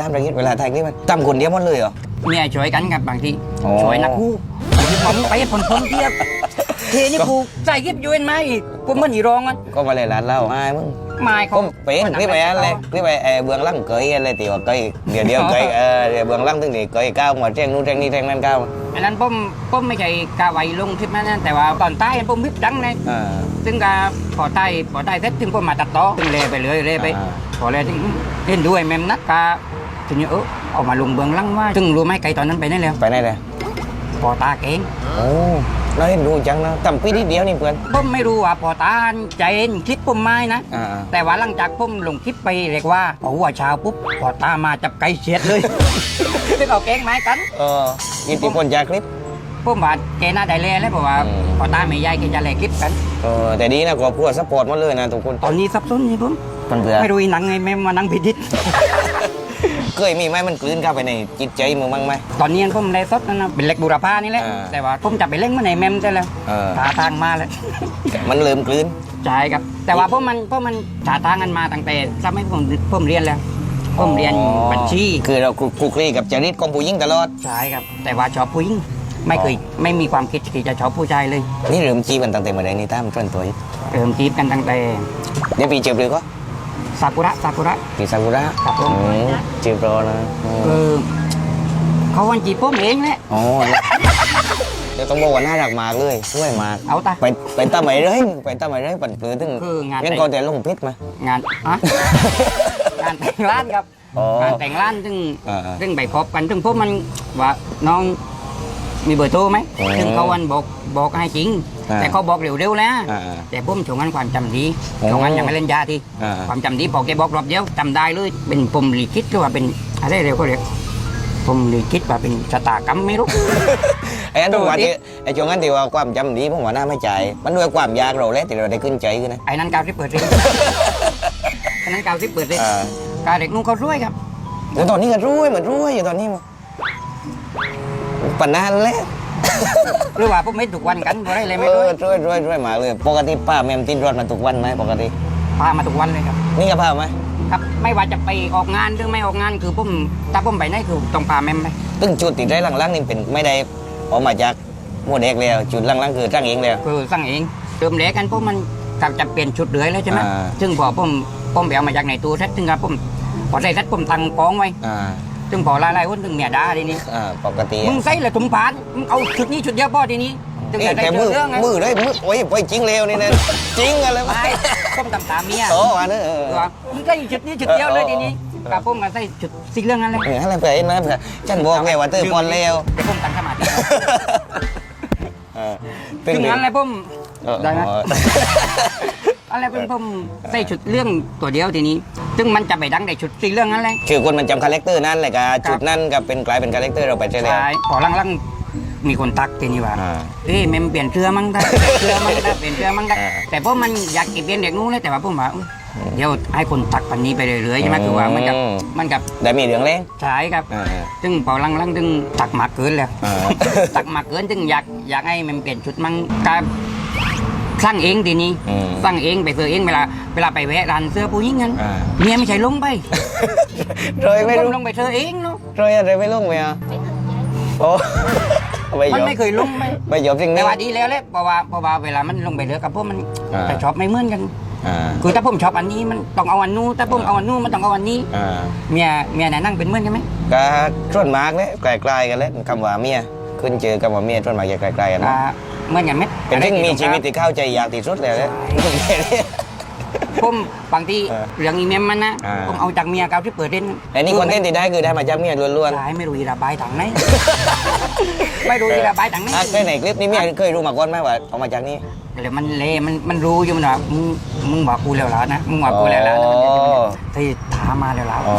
ตามระยิดเวลาถ่ายคลิปมันตามคนเดียวหมดเลยเหรอ เมียช่วยกันกับบางทีอ๋อ ช่วยนักคู่ผมไปผลผมเทียบเทนี่กูใส่ยิบยูเอ็นไหมผมมันอีรองมันก็มาเลยร้านเหล้าไอ้มึงไมาก็เขาไปเห็นคลิปไปอะไรคลิปไปไอ้เบื้องหลังเกยอะไรตีว่าเกยเดี๋ยวเดี๋ยวเกยเออเดี๋ยวเบื้องหลังถึงนี่เกยก้าวมาแจ้งนู่นแจ้งนี่แจ้งนั่นก้าวอันนั้นผมผมไม่ใช่กาไวลงคลิปนั้นนะแต่ว่าตอนใต้ผมพิบดังเลยอ่า ซึ่งกาพอใต้พอใต้เสร็จถึงผมมาตัดต่อถึงเลยไปเลยเลยไปอ่า พอเลยถึงเล่นด้วยแมมนักกา ถึงนี้เออเอามาลงเบื้องหลังว่าซึ่งรู้ไหมไก่ตอนนั้นไปไหนแล้วไปไหนเลยพอตาเก่งโอ้เราเห็นดูจังนะตำปีนิดเดียวนี่เพื่อนผมไม่รู้ว่าพอตาใจเย็นคลิปผมไม่นะ อ่าแต่ว่าหลังจากผมลงคลิปไปเรียกว่าพอหัวเช้าปุ๊บพอตามาจับไก่เฉียดเลยซึ่งเอาแกงไม้กันเออยินดีคนจากคลิป ผมว่าแกน่าได้เล่แล้วเพราะว่าอืม พอตาไม่ยายแกจะเล่คลิปกัน เออแต่ดีนะครอบครัวซัพพอร์ตหมาเลยนะทุกคนตอนนี้ซับซ้อนนี่ผมเพื่อนไม่รู้อีหนังไงแม่มานั่งพิดิษ เคยมีไหมมันกลืนเข้าไปในจิตใจมึงบ้างไหม ตอนนี้ผมเล่สดนั่นนะเป็นเล็กบูรพานี่แหละ อ่าแต่ว่าผมจะไปเล่นมาในแมมใช่แล้วเออหาทางมาแล้วมันเริ่มกลืน ใช่ครับ แต่ว่าพวกมันพวกมันหาทางกันมาตั้งแต่สมัยผมผมเรียนแล้ว ผมเรียนบัญชี คือเราคลุกคลีกับจริตของผู้หญิงตลอด ใช่ครับ แต่ว่าชอบผู้หญิงไม่เคยไม่มีความคิดที่จะชอบผู้ชายเลยนี่เริ่มจีบกันตั้งแต่เมื่อไหร่นี่ตามต้นตัวอีกเริ่มจีบกันตั้งแต่เดี๋ยวปีเจ็บหรือก็ ซากุระซากุระปีซากุระครับผม อืมจีบรอนะอืมเออเขาวันจีบผมเองแหละอ๋อเดี๋ยวต้องบอกว่าน่ารักมากเลยช่วยมากเอาตา ไปไปตามไหนเลยไปตามไหนเลยปั่นปืนถึงคืองาน งั้นก่อนแต่ลงพิษมา งานอะงานแต่งร้านครับอ๋องานแต่งร้านซึ่งอ่าๆ ซึ่งไปพบกันซึ่งพบมันว่าน้อง มีเบอร์โทรไหมอืมซึ่งเขาวันบอกบอกให้จริง อ่าแต่เขาบอกเร็วๆแล้วอ่าแต่ผมช่วงนั้นความจำดีโอ้ช่วงนั้นยังไม่เล่นยาทีอ่าความจำดีพอแกบอกรอบเดียวจำได้เลยเป็นปมลิขิตหรือว่าเป็นอะไรเร็วก็เรียกปมลิขิตว่าเป็นชะตากรรมไม่รู้ ไอ้อันที่ว่าตัวนี้ที่ไอ้ช่วงนั้นที่ว่าความจำดีผมว่าน่าไม่ใจายมันด้วยความยากเราแล้วที่เราได้ขึ้นใจกันนะ ไอ้นั้นกาวที่เปิดเรียนไอ้นั้นกาวที่เปิดเรียนอ่า กาเด็กนู้นเขารวยครับแต่ตอนนี้ก็รวยเหมือนรวยอยู่ตอนนี้มั้ง ปันนานแล้วหรือว่าผมไม่ถูกวันกันบ่ได้เลยไม่เอรวยอรวยรวยรวยมากเลย ปกติป้าแมมติดรถมาทุกวันไหมปกติ พามาทุกวันเลยครับ นี่ก็พาไหมครับไม่ว่าจะไปออกงานหรือไม่ออกงานคือผมถ้าผมไปไหนคือต้องพาแม่มไปตึงจุดติดได้หลังๆนี่เป็นไม่ได้ออกมาจากโมเด็กแล้วจุดหลังๆคือตั้งเองแล้ว คือสั่งเองเติมเหล็กกันพวกมันกับจะเปลี่ยนชุดเดือยแล้วใช่ไหมอ่า ซึ่งพอผมผมไปเอามาจากในตู้เซ็ตซึ่งครับผมพอใส่เซ็ตผมตั้งกองไว้ อ่า ซึ่งพอลายๆคนถึงเมียด่าทีนี้อ่าปกติมึงใส่ละถุงผ่านมึงเอาชุดนี้ชุดเดียวพอทีนี้ถึงนี่จะได้แต่เจมืออเรื่องไงมือเลยมือโอ้ยไปจริงเร็วนี่นะจริงอะไรวะไม่ผมตามตามเมียโอ้อันนั้นเออว่ามึงใส่ชุดนี้ชุดเดียวเลยทีนี้เออกับผมก็ใส่ชุดสีเหลืองนั่นเลยเอออะไรไปนะเพื่อนฉันบอกแล้วว่าเตอร์พอนเร็วเดี๋ยวผมตั้งสมาธิเออถึงนั้นเลยผมเออได้ไหมเอออะไรเป็นผมใส่ชุดเรื่องตัวเดียวทีนี้ ซึ่งมันจะไปดังในชุดสีเรื่องนั้นเลยคือคนมันจำคาแรคเตอร์นั่นแหละกะจุดนั่นกับเป็นกลายเป็นคาแรคเตอร์เราไปใช่แล้ว ใช่พอลังๆมีคนทักทีนี้ว่าอ่าเอ้ยแม่มเปลี่ยนเสื้อมั้งได้เปลี่ยนเสื้อมั้งได้เปลี่ยนเสื้อมั้งได้อ่าแต่พวกมันอยากเก็บเรียนเด็กนู้นเลยแต่ว่าผมว่าอุ๊ยเดี๋ยวให้คนตักปันนี้ไปเรื่อยๆใช่ไหมอืมคือว่ามันกับมันกับ ได้มีเรื่องเล่งใช่ครับ อ่าซึ่งพอลังๆซึ่งตักมากเกินแล้ว อ่า ตักมากเกินซึ่งอยากอยากให้มันเปลี่ยนชุดมั้งการ สร้างเองทีนี้อืมสร้างเองไปซื้อเองเวลาเวลาไปแวะร้านเสื้อผู้หญิงนั้นอ่า เมียไม่ใช่ลงไปโรยไม่ผรู้มลงไปเธอเองเนาะโรยอะไรไม่รู้ไหมอะโอ้ ไม่มันยอมไม่เคยลงไปไม่ยอมสิ่งแต่นี้ว่าดีแล้วแหละเพราะว่าเพราะว่าเวลามันลงไปเรือกับพวกมันอ่า แต่ชอบไม่เหมือนกัน อ่าคือถ้าผมชอบอันนี้มันต้องเอาอันนู้นถ้าผมเอาอันนู้นมันต้องเอาอันนี้ อ่าเมียเมียไหนนั่งเป็นเหมือนกันไหมก็ส่วนมากเนี่ยใกล้ๆกันแล้วคำว่าเมียขึ้นเจอคำว่าเมียส่วนมากจะใกล้ๆกันนะอ่า เหมือนกันไหมเป็นที่มีชีวิตที่เข้าใจยากที่สุดเลยนะผมบางทีเออเรื่องอีเมมมันนะอ่าผมเอาจากเมียเก่าที่เปิดเล่นแต่นี่คอนเทนต์ที่ได้คือได้มาจากเมียล้วนใช่ไม่รู้อีระบายถังไหนไม่รู้อีระบายถังไหนๆอะเคยในคลิปนี้เมียเคยรู้มาก่อนไหมว่าเอามาจากนี่เลยมันเละมันมันรู้อยู่มันว่ามึงมึงบอกกูแล้วแล้วนะมึงบอกกูแล้วแล้วนะอ๋อที่ถามมาแล้วแล้วอ๋อ